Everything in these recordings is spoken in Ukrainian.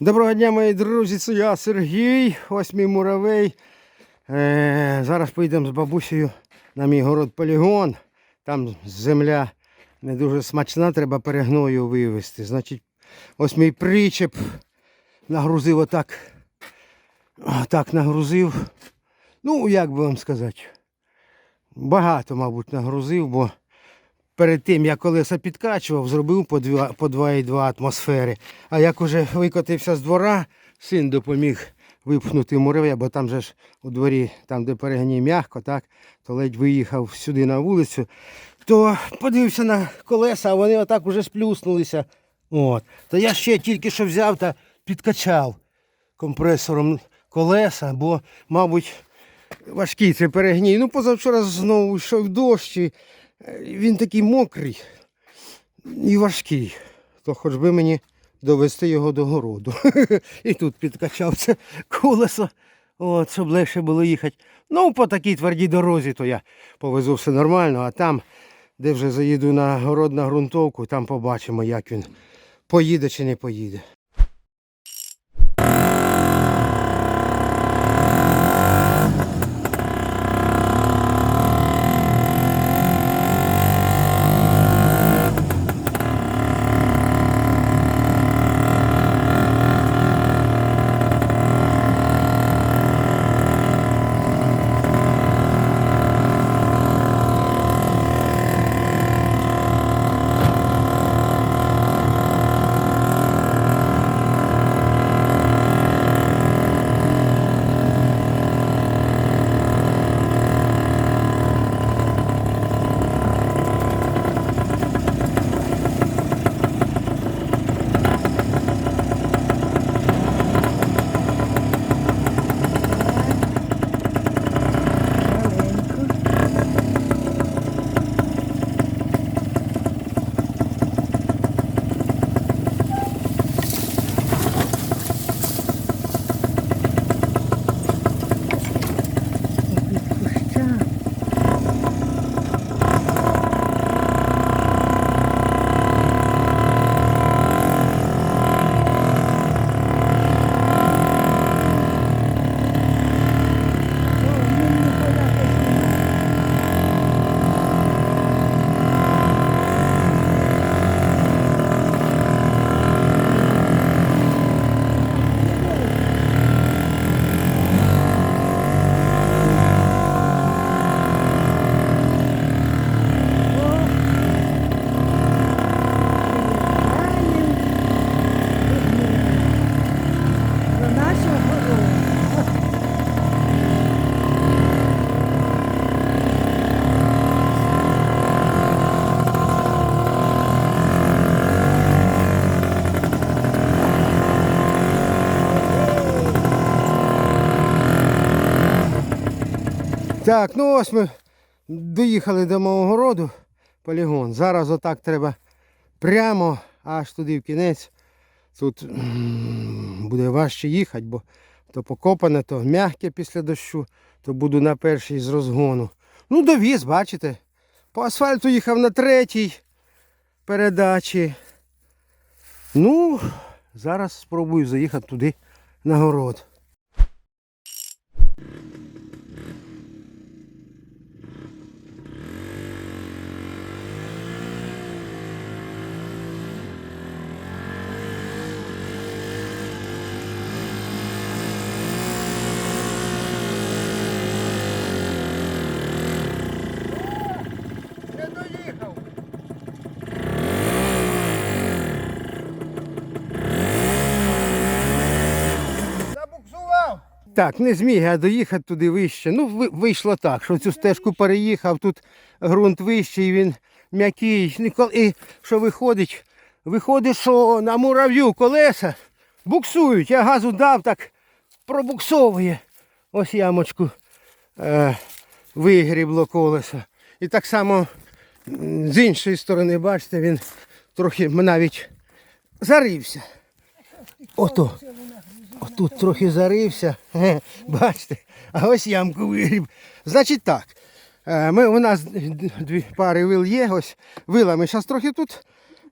Доброго дня, мої друзі, це я Сергій, ось мій муравей. Е, зараз поїдемо з бабусею на мій город полігон. Там земля не дуже смачна, треба перегною вивезти. Значить, ось мій причеп нагрузив отак. Так нагрузив. Ну, як би вам сказати. Багато, мабуть, нагрузив, бо перед тим, як колеса підкачував, зробив по 2 по 2,2 атмосфери. А як уже викотився з двора, син допоміг випхнути мурав'я, бо там же ж у дворі, там де перегній м'яко, так, то ледь виїхав сюди на вулицю, то подивився на колеса, а вони отак уже сплюснулися. От. То я ще тільки що взяв та підкачав компресором колеса, бо, мабуть, важкий це перегній. Ну, позавчора знову йшов дощ, він такий мокрий і важкий. То хоч би мені довести його до городу. І тут підкачав це колесо, от, щоб легше було їхати. Ну, по такій твердій дорозі, то я повезу все нормально, а там, де вже заїду на город на ґрунтовку, там побачимо, як він поїде чи не поїде. Так, ну ось ми доїхали до мого городу, полігон. Зараз отак треба прямо аж туди в кінець. Тут буде важче їхати, бо то покопане, то м'яке після дощу, то буду на першій з розгону. Ну, довіз, бачите. По асфальту їхав на третій передачі. Ну, зараз спробую заїхати туди на город. Так, не зміг я доїхати туди вище. Ну, вийшло так, що цю стежку переїхав, тут ґрунт вищий, він м'який. І що виходить? Виходить, що на мурав'ю колеса буксують. Я газу дав, так пробуксовує. Ось ямочку е, вигрібло колесо. І так само з іншої сторони, бачите, він трохи навіть зарився. Ото. Отут трохи зарився. Бачите, а ось ямку вигріб. Значить так. е, Ми, у нас дві пари вил є, ось вилами зараз трохи тут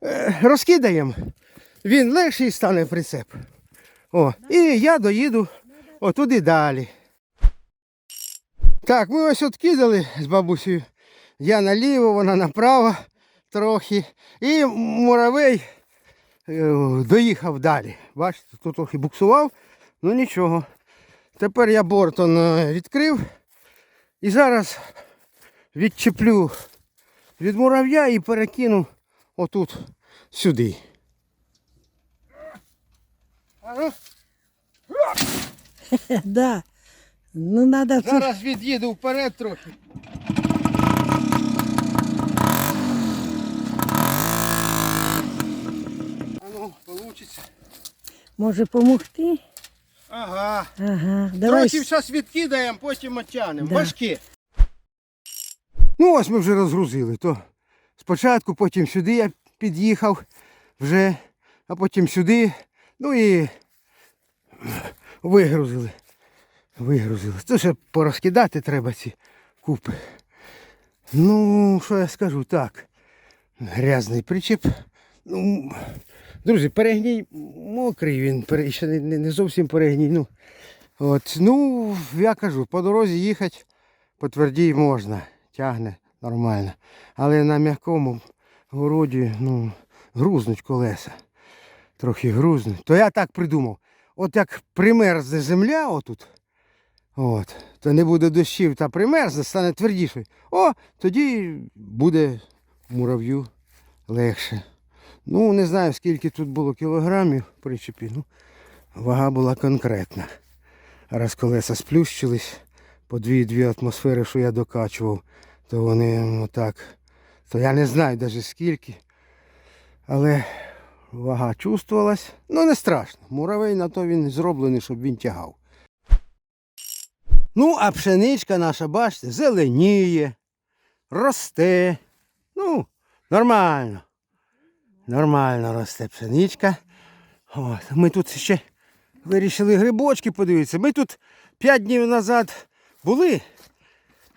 е, розкидаємо. Він легший стане прицеп. О, і я доїду отуди далі. Так, ми ось от кидали з бабусею. Я наліво, вона направо трохи. І муравей доїхав далі. Бачите, тут трохи буксував, ну нічого. Тепер я бортон е, відкрив і зараз відчеплю від мурав'я і перекину отут сюди. Да. Ну, надо. Зараз від'їду вперед трохи. Получиться. Може помогти? Ага. Ага. Давай. Трохи зараз відкидаємо, потім оттянемо. Да. Важкі. Ну ось ми вже розгрузили. То спочатку, потім сюди я під'їхав вже, а потім сюди. Ну і вигрузили. Вигрузили. Це ще порозкидати треба ці купи. Ну, що я скажу, так. Грязний причіп. Ну, друзі, перегній мокрий, він ще не, зовсім перегній. Ну, от, ну, я кажу, по дорозі їхати по твердій можна, тягне нормально. Але на м'якому городі, ну, грузнуть колеса. Трохи грузнуть. То я так придумав. От як примерзне земля отут, от, то не буде дощів та примерзне, стане твердішою. О, тоді буде мурав'ю легше. Ну, не знаю, скільки тут було кілограмів в причепі. Ну, вага була конкретна. Раз колеса сплющились по дві-дві атмосфери, що я докачував, то вони отак. То я не знаю навіть скільки. Але вага чувствувалась. Ну не страшно. Муравей на то він зроблений, щоб він тягав. Ну, а пшеничка наша, бачите, зеленіє, росте. Ну, нормально. Нормально росте пшеничка. От. Ми тут ще вирішили грибочки подивитися. Ми тут 5 днів назад були.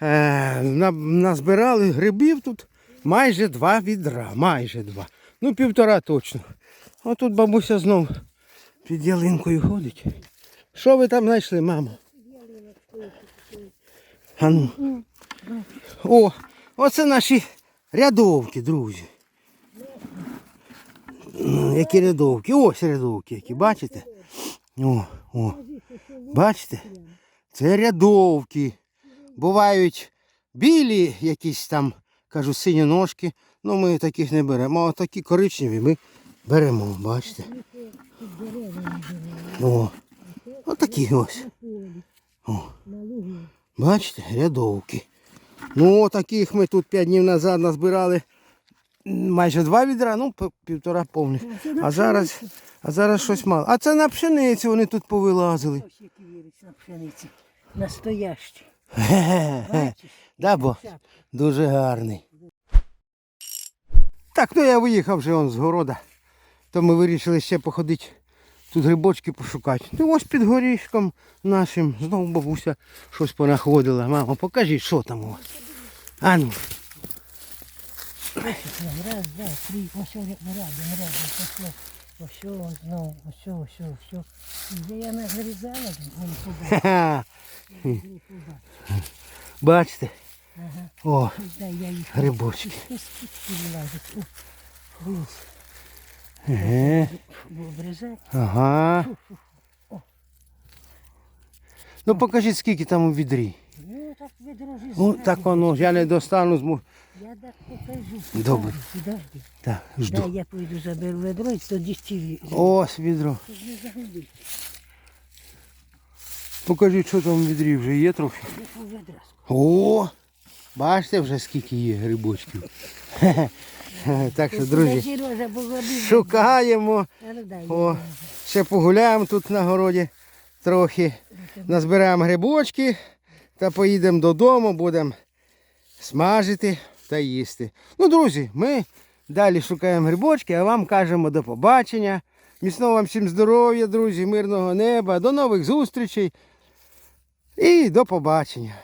Е, назбирали грибів тут майже два відра. Майже два. Ну, півтора точно. А тут бабуся знов під ялинкою ходить. Що ви там знайшли, мамо? А. О, оце наші рядовки, друзі. Які рядовки? Ось рядовки, які, бачите? О, о. Бачите? Це рядовки. Бувають білі якісь там, кажу, сині ножки. Ну ми таких не беремо. А такі коричневі ми беремо, бачите? О, отакі ось. О. Бачите, рядовки. Ну, таких ми тут 5 днів назад назбирали майже два відра, ну, півтора повних. А зараз, а зараз щось мало. А це на пшениці вони тут повилазили. Ось які вірить на пшениці. Настоящі. Да, бо дуже гарний. Так, ну я виїхав вже он з города. То ми вирішили ще походити. Тут грибочки пошукати. Ну ось під горішком нашим. Знову бабуся щось понаходила. Мамо, покажіть, що там у вас. А ну. Раз, два, три, ось рядом, рядом, пошло. Ось знову, ось, ось, ось. Де я нагрізала, вон туди. Бачите? Ага. О, грибочки. О. Обрізай. Ага. Ну покажіть, скільки там у відрі. Ну, так відро ж Ну, так воно, я не достану. Я так покажу. Добре. Подожди. Так, жду. я пойду заберу ведро і тоді стілі. Ось відро. Не загуби. Покажіть, що там у відрі вже є трохи. Я по ведра. О! Бачите вже скільки є грибочків. Хе-хе. Так що, друзі, шукаємо. Ну. О, ще погуляємо тут на городі трохи. Назбираємо грибочки та поїдемо додому, будемо смажити та їсти. Ну, друзі, ми далі шукаємо грибочки, а вам кажемо до побачення. Міцного вам всім здоров'я, друзі, мирного неба, до нових зустрічей і до побачення.